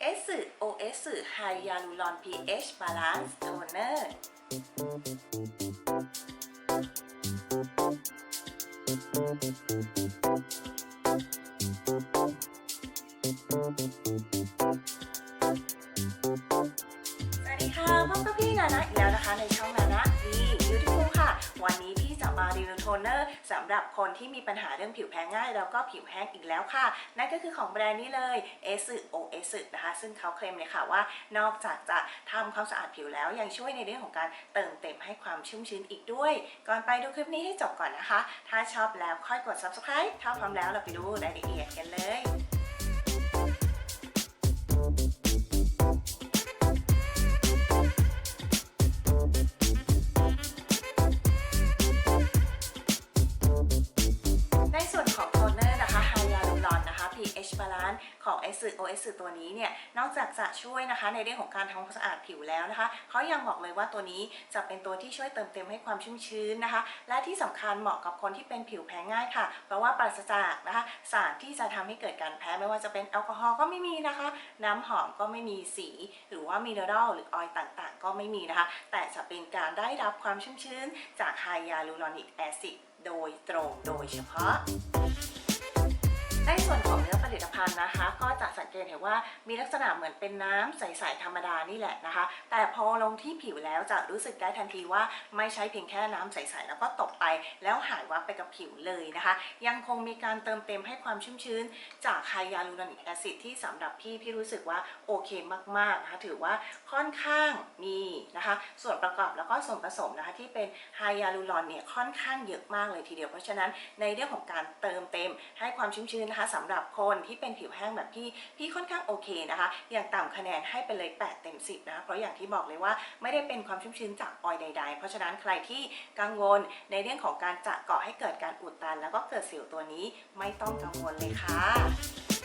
S OS Hyaluron pH Balance Toner สวัสดีค่ะพบกับพี่นานะอีกแล้วนะคะใน เนอร์สำหรับคนที่มีปัญหาเรื่องผิวแพ้ง่าย แล้วก็ผิวแห้งอีกแล้วค่ะ นั่นก็คือของแบรนด์นี้เลย S OS นะคะ ซึ่งเขาเคลมเลยค่ะว่านอกจากจะทำความสะอาดผิวแล้ว ยังช่วยในเรื่องของการเติมเต็มให้ความชุ่มชื้นอีกด้วย ก่อนไปดูคลิปนี้ให้จบก่อนนะคะ ถ้าชอบแล้วค่อยกด subscribe ถ้าพร้อมแล้วเราไปดูรายละเอียดกันเลย ในส่วนของโทน ของ S OS ตัวนี้เนี่ยนอกจากจะช่วยนะคะในเรื่องของการทำความสะอาดผิวแล้วนะคะเขายังบอกเลยว่าตัวนี้จะเป็นตัวที่ช่วยเติมเต็มให้ความชุ่มชื้นนะคะ และที่สำคัญเหมาะกับคนที่เป็นผิวแพ้ง่ายค่ะ เพราะว่าปราศจากนะคะสารที่จะทำให้เกิดการแพ้ไม่ว่าจะเป็นแอลกอฮอล์ก็ไม่มีนะคะ น้ำหอมก็ไม่มีสี หรือว่ามิเนอรัลหรือออยล์ต่างๆ ก็ไม่มีนะคะ แต่จะเป็นการได้รับความชุ่มชื้น จากไฮยาลูรอนิกแอซิดโดยตรงโดยเฉพาะ ในส่วนของเนื้อผลิตภัณฑ์นะคะ ก็จะสังเกตเห็นว่ามีลักษณะเหมือนเป็นน้ำใสๆธรรมดานี่แหละนะคะ แต่พอลงที่ผิวแล้วจะรู้สึกได้ทันทีว่าไม่ใช่เพียงแค่น้ำใสๆแล้วก็ตกไป แล้วหายวับไปกับผิวเลยนะคะ ยังคงมีการเติมเต็มให้ความชุ่มชื้น จากไฮยาลูรอนิกแอซิดที่สำหรับพี่พี่รู้สึกว่าโอเคมากๆนะคะถือว่าค่อนข้างมีนะคะ ส่วนประกอบแล้วก็ส่วนผสมนะคะที่เป็นไฮยาลูรอนเนี่ยค่อนข้างเยอะมากเลยทีเดียวเพราะฉะนั้นในเรื่องของการเติมเต็มให้ความชุ่มชื้นนะคะสำหรับคนที่เป็นผิวแห้งแบบพี่พี่ค่อนข้างโอเคนะคะอย่างต่ำคะแนนให้ไปเลย 8 เต็ม 10นะคะเพราะอย่างที่บอกเลยว่าไม่ได้เป็นความชุ่มชื้นจากออยล์ใด ๆ เพราะฉะนั้นใครที่กังวลในเรื่องของการจะก่อให้เกิดการอุดตัน แล้วก็เกิดสิวตัวนี้ไม่ต้องกังวลเลยค่ะ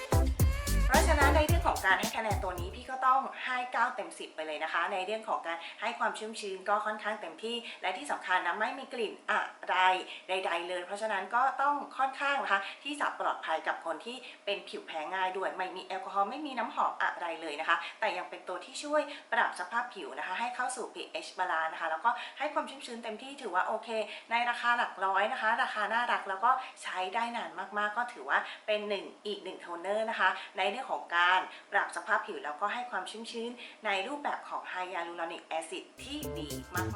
เพราะฉะนั้นในเรื่องของการให้คะแนนตัวนี้พี่ก็ต้องให้ 9 เต็ม 10 ไปเลยนะคะ ในเรื่องของการให้ความชุ่มชื้นก็ค่อนข้างเต็มที่ และที่สำคัญนะไม่มีกลิ่นอะไรใด ๆ เลย เพราะฉะนั้นก็ต้องค่อนข้างนะคะที่จะปลอดภัยกับคนที่เป็นผิวแพ้ง่ายด้วย ไม่มีแอลกอฮอล์ไม่มีน้ำหอมอะไรเลยนะคะ แต่ยังเป็นตัวที่ช่วยปรับสภาพผิวนะคะ ให้เข้าสู่ pH balance นะคะ แล้วก็ให้ความชุ่มชื้นเต็มที่ถือว่าโอเค ในราคาหลักร้อยนะคะ ราคาน่ารักแล้วก็ใช้ได้นานมากๆ ก็ถือว่าเป็นหนึ่งอีกหนึ่งโทนเนอร์นะคะในเรื่องของการปรับสภาพผิวแล้วก็ให้ความชุ่มชื้นในรูปแบบของไฮยาลูรอนิกแอซิดที่ดี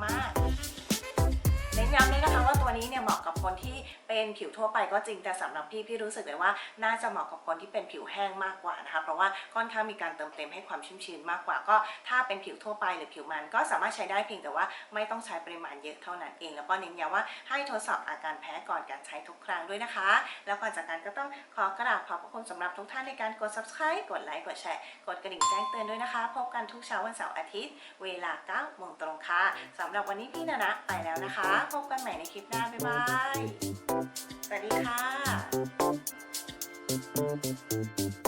มากๆเน้นย้ำเลยนะคะว่าตัวนี้เนี่ยเหมาะกับคนที่ เป็นผิวทั่วไปก็จริงแต่สำหรับพี่พี่รู้สึกเลยว่าน่าจะเหมาะกับคนที่เป็นผิวแห้งมากกว่านะคะเพราะว่าค่อนข้างมีการเติมเต็มให้ความชุ่มชื้นมากกว่า ก็ถ้าเป็นผิวทั่วไปหรือผิวมันก็สามารถใช้ได้เพียงแต่ว่าไม่ต้องใช้ปริมาณเยอะเท่านั้นเอง แล้วก็เน้นย้ำว่าให้ทดสอบอาการแพ้ก่อนการใช้ทุกครั้งด้วยนะคะ แล้วก่อนจากกันก็ต้องขอกราบขอบพระคุณสำหรับทุกท่านในการกด subscribe กดไลค์กดแชร์กดกระดิ่งแจ้งเตือนด้วยนะคะ พบกันทุกเช้าวันเสาร์อาทิตย์ เวลา9โมงตรงค่ะสำหรับวันนี้พี่นานะไปแล้วนะคะ พบกันใหม่ในคลิปหน้าบ๊ายบาย สวัสดีค่ะ